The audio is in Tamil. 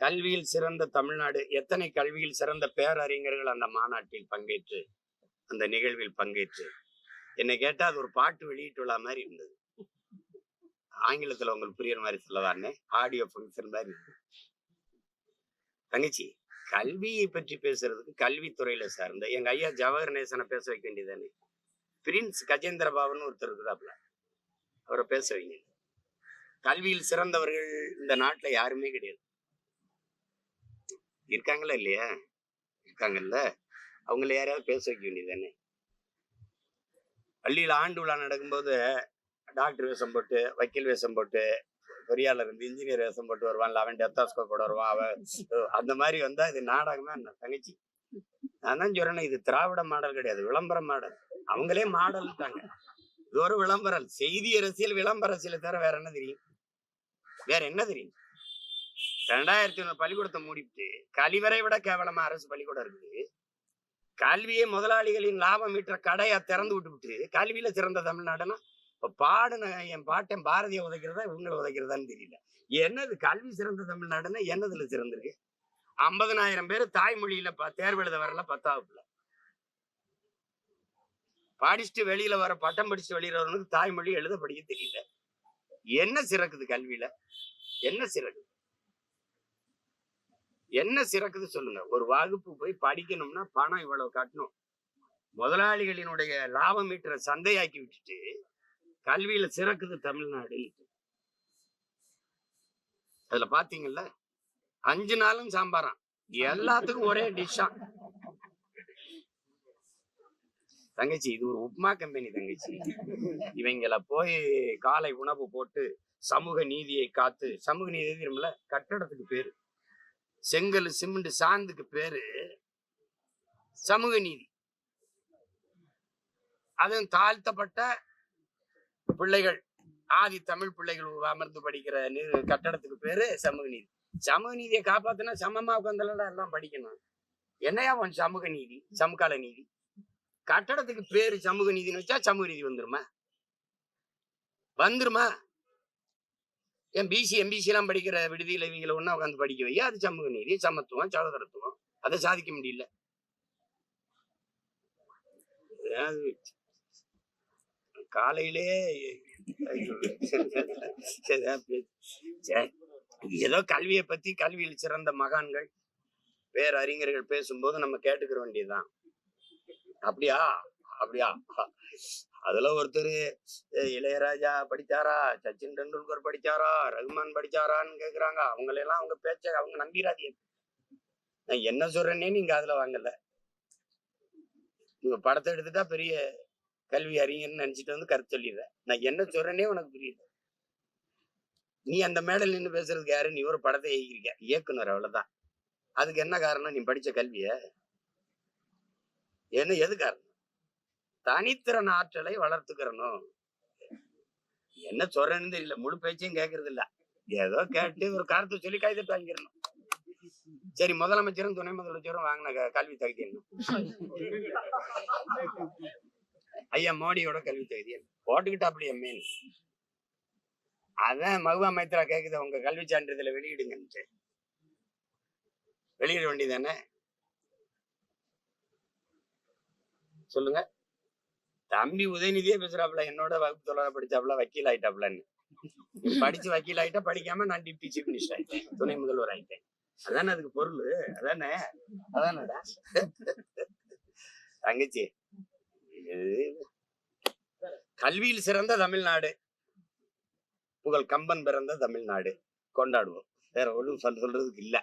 கல்வியில் சிறந்த தமிழ்நாடு எத்தனை கல்வியில் சிறந்த பேரறிஞர்கள் அந்த மாநாட்டில் பங்கேற்று அந்த நிகழ்வில் பங்கேற்று? என்னை கேட்டா அது ஒரு பாட்டு வெளியிட்டு விழா மாதிரி இருந்தது. ஆங்கிலத்துல உங்களுக்கு புரியுற மாதிரி சொல்லதானே ஆடியோ ஃபங்க்ஷன் மாதிரி இருந்தது. தங்கச்சி கல்வியை பற்றி பேசுறதுக்கு கல்வித்துறையில சார்ந்த எங்க ஐயா ஜவஹர் நேசனை பேச வைக்க வேண்டியதானே பிரின்ஸ் கஜேந்திர பாபுன்னு ஒருத்தர் இருக்குதாப்ல அவரை பேச வைங்க. கல்வியில் சிறந்தவர்கள் இந்த நாட்டுல யாருமே கிடையாது. இருக்காங்களா இல்லையா? இருக்காங்கல்ல? அவங்கள யாரையாவது பேச வைக்க வேண்டியதானே பள்ளியில் ஆண்டு விழா நடக்கும்போது டாக்டர் வேஷம் போட்டு வக்கீல் வேஷம் போட்டு பொறியாளர் இருந்து இன்ஜினியர் வேஷம் போட்டு வருவான்ல அவன் டெத்தாஸ்கோ போட வருவான் அவன் அந்த மாதிரி வந்தா இது நாடகமா என்ன? தங்கச்சி. நான் தான் சொல்றேன் இது திராவிட மாடல் கிடையாது விளம்பர மாடல். அவங்களே மாடல் தாங்க இது ஒரு விளம்பரம். செய்தி அரசியல் விளம்பர அரசியலை தவிர வேற என்ன தெரியும்? வேற என்ன தெரியும்? ரெண்டாயிரத்தி ஒண்ணு பள்ளிக்கூடத்தை மூடிட்டு கழிவறை விட கேவலமா அரசு பள்ளிக்கூடம் இருக்குது. கல்வியை முதலாளிகளின் லாபம் ஈட்டுற கடையா திறந்து விட்டுவிட்டு கல்வியில சிறந்த தமிழ்நாடுனா இப்ப பாடுன என் பாட்டன் பாரதிய உதைக்கிறதா இவங்களை உதைக்கிறதான்னு தெரியல. என்னது கல்வி சிறந்த தமிழ்நாடுன்னா என்னதுல சிறந்திருக்கு? ஐம்பதனாயிரம் பேர் தாய்மொழியில ப- தேர்வு எழுத வரல பத்தாவதுல. படிச்சுட்டு வெளியில வர பட்டம் படிச்சுட்டு வெளியில வரவனுக்கு தாய்மொழி எழுத படிக்க தெரியல. என்ன சிறக்குது கல்வியில? என்ன சிறக்குது என்ன சிறக்குது சொல்லுங்க. ஒரு வகுப்பு போய் படிக்கணும்னா பணம் இவ்வளவு கட்டணும். முதலாளிகளினுடைய லாபம் ஈட்டுற சந்தையாக்கி விட்டுட்டு கல்வியில சிறக்குது தமிழ்நாடு அதுல பாத்தீங்கல்ல அஞ்சு நாளும் சாம்பாராம் எல்லாத்துக்கும் ஒரே டிஷ்ஷா. தங்கச்சி இது ஒரு உப்மா கம்பெனி தங்கச்சி. இவங்கள போய் காலை உணவு போட்டு சமூக நீதியை காத்து சமூக நீதி தெரியுமில்ல கட்டடத்துக்கு பேரு. செங்கல் சிமெண்ட் சாந்துக்கு பேரு சமூக நீதி. அதுவும் தாழ்த்தப்பட்ட பிள்ளைகள் ஆதி தமிழ் பிள்ளைகள் அமர்ந்து படிக்கிற கட்டடத்துக்கு பேரு சமூக நீதி. சமூக நீதியை காப்பாத்தினா சமமா உட்காந்துலாம் எல்லாம் படிக்கணும். என்னையா உன் சமூக நீதி சமகால நீதி? கட்டடத்துக்கு பேரு சமூக நீதினு வச்சா சமூக நீதி வந்துருமா? வந்துருமா? ஏன் பிசி எம்பிசிலாம் எல்லாம் படிக்கிற விடுதியில் இவங்களை ஒண்ணா உட்காந்து படிக்க வையா? அது சமூக நீதி சமத்துவம் சகோதரத்துவம். அதை சாதிக்க முடியல. காலையிலே சரி, ஏதோ கல்வியை பத்தி கல்வியில் சிறந்த மகான்கள் பேரறிஞர்கள் பேசும்போது நம்ம கேட்டுக்கிற வேண்டியதுதான். அப்படியா? அப்படியா? அதுல ஒருத்தர் இளையராஜா படிச்சாரா? சச்சின் டெண்டுல்கர் படிச்சாரா? ரகுமான் படிச்சாரான்னு கேக்குறாங்க. அவங்களெல்லாம் அவங்க பேச்ச அவங்க நம்பிராதீங்க. நான் என்ன சொல்றேன்னே நீங்க அதுல வாங்கல. நீங்க படத்தை எடுத்துட்டா பெரிய கல்வி அறிஞர்னு நினைச்சிட்டு வந்து கருத்து சொல்லிடுற. நான் என்ன சொல்றேனே உனக்கு புரியல. நீ அந்த மேடல் நின்று பேசுறதுக்கு யாரு? நீ ஒரு படத்தை இயக்கிருக்க இயக்குனர் அவ்வளவுதான். அதுக்கு என்ன காரணம்? நீ படிச்ச கல்விய? என்ன எது காரணம்? தனித்திறன் ஆற்றலை வளர்த்துக்கிறணும் என்ன சொல்றேன்னு தெரியல. முழு பேச்சையும் கேட்கறது இல்ல ஏதோ கேட்டு ஒரு கருத்து சொல்லி கைதட்டு வாங்கிடணும். சரி முதலமைச்சரும் துணை முதலமைச்சரும் வாங்கின கல்வி தகுதி என்ன? ஐயா மோடியோட கல்வி தகுதி என்ன? போட்டுக்கிட்டாப்படி எம்மேன் அதான் மகுவா மைத்ரா கேக்குது உங்க கல்வி சான்றிதழை வெளியிடுங்கன்ட்டு. வெளியிட வேண்டியதானே சொல்லுங்க. தம்பி உதயநிதியே பேசுறாப்புல என்னோட வகுப்பு தொடர படிச்சாப்புல வக்கீல் ஆயிட்டாப்புலன்னு படிச்சு வக்கீல் ஆயிட்டா படிக்காம நான் டிப்டி சீஃப் மினிஸ்டர் ஆயிட்டேன். துணை முதல்வர் ஆயிட்டேன். அதானே அதுக்கு பொருள்? அதானே? அதானடா தங்கச்சி கல்வியில் சிறந்த தமிழ்நாடு. புகழ் கம்பன் பிறந்த தமிழ்நாடு. கொண்டாடுவோம். வேற ஒன்றும் சொல்றதுக்கு இல்ல.